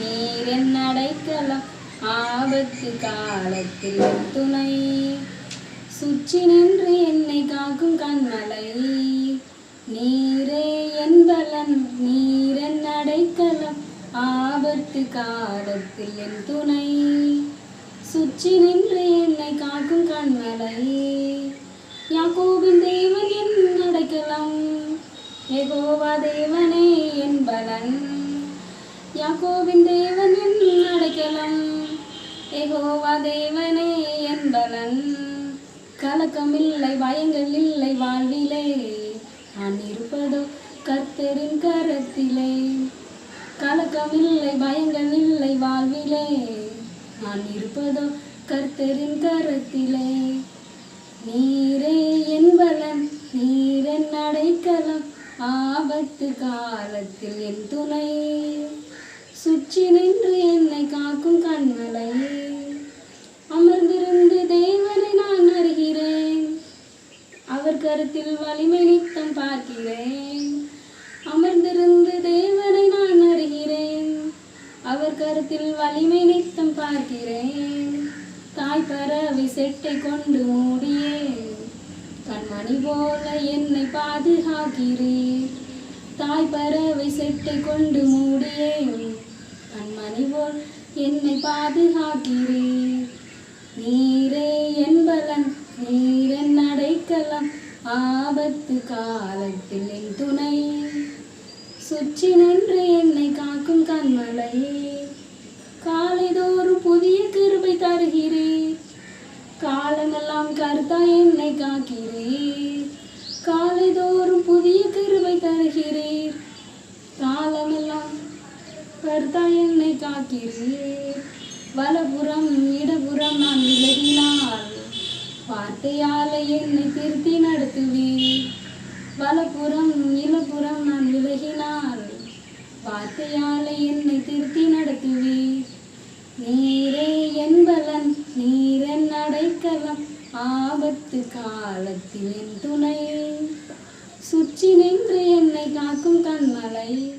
நீரென் அடைக்கலாம் ஆபத்து காலத்தில் துணை. சுற்றி நின்று என்னை காக்கும் கண்மலை. நீரே என் பலன் நீரென் அடைக்கலாம் ஆபத்து காலத்தில் என் துணை. சுற்றி நின்று என்னை காக்கும் கண்மலை. யாக்கோவின் தேவன் என் அடைக்கலாம் ஏகோவா தேவனே. யாக்கோபின் தேவன் என் அடைக்கலம். யெகோவா தேவனே என் பலன் கலக்கமில்லை பயங்கள் இல்லை வாழ்விலே. நான் இருப்பதோ கர்த்தரின் கரத்திலே. கலக்கமில்லை பயங்கள் இல்லை வாழ்விலே. நான் இருப்பதோ கர்த்தரின் கரத்திலே. நீரே என்பலன் நீரென் அடைக்கலம். ஆபத்து காலத்தில் என் துணை. சுற்றி நின்று என்னை காக்கும் கண்மலை அமர்ந்திருந்து தேவனை நான் அறிகிறேன். அவர் கருத்தில் வலிமை நித்தம் பார்க்கிறேன். அமர்ந்திருந்து தேவனை நான் அறிகிறேன். அவர் கருத்தில் வலிமை நித்தம் பார்க்கிறேன். தாய் பறவை செட்டை கொண்டு மூடியே. கண்மணி போல என்னை பாதுகாக்கிறீர். தாய் பறவை செட்டை கொண்டு என்னை பாதுகாக்கிறீர். நீரே என்பலன் நீரென் அடைக்கலம். ஆபத்து காலத்தில் என் துணை. சுற்றி நின்று என்னை காக்கும் கண்மலையே காலைதோறும் புதிய கிருபை தருகிறீர் காலமெல்லாம் கருத்தா என்னை காக்கிறீர் காலைதோறும் புதிய கிருபை தருகிறீர் காலமெல்லாம் கருத்தா என்னை காக்கிறீர். வலபுறம் இடபுறம் நான் விலகினால் வார்த்தையால என்னை திருத்தி நடத்துவீர். வலபுறம் இலபுறம் நான் விலகினால் வார்த்தையால என்னை திருத்தி நடத்துவீர். நீரே என்பலன் நீரன் அடைக்கலம். ஆபத்து காலத்தில் என் துணை. சுற்றி நின்று என்னை காக்கும் கண்மலை.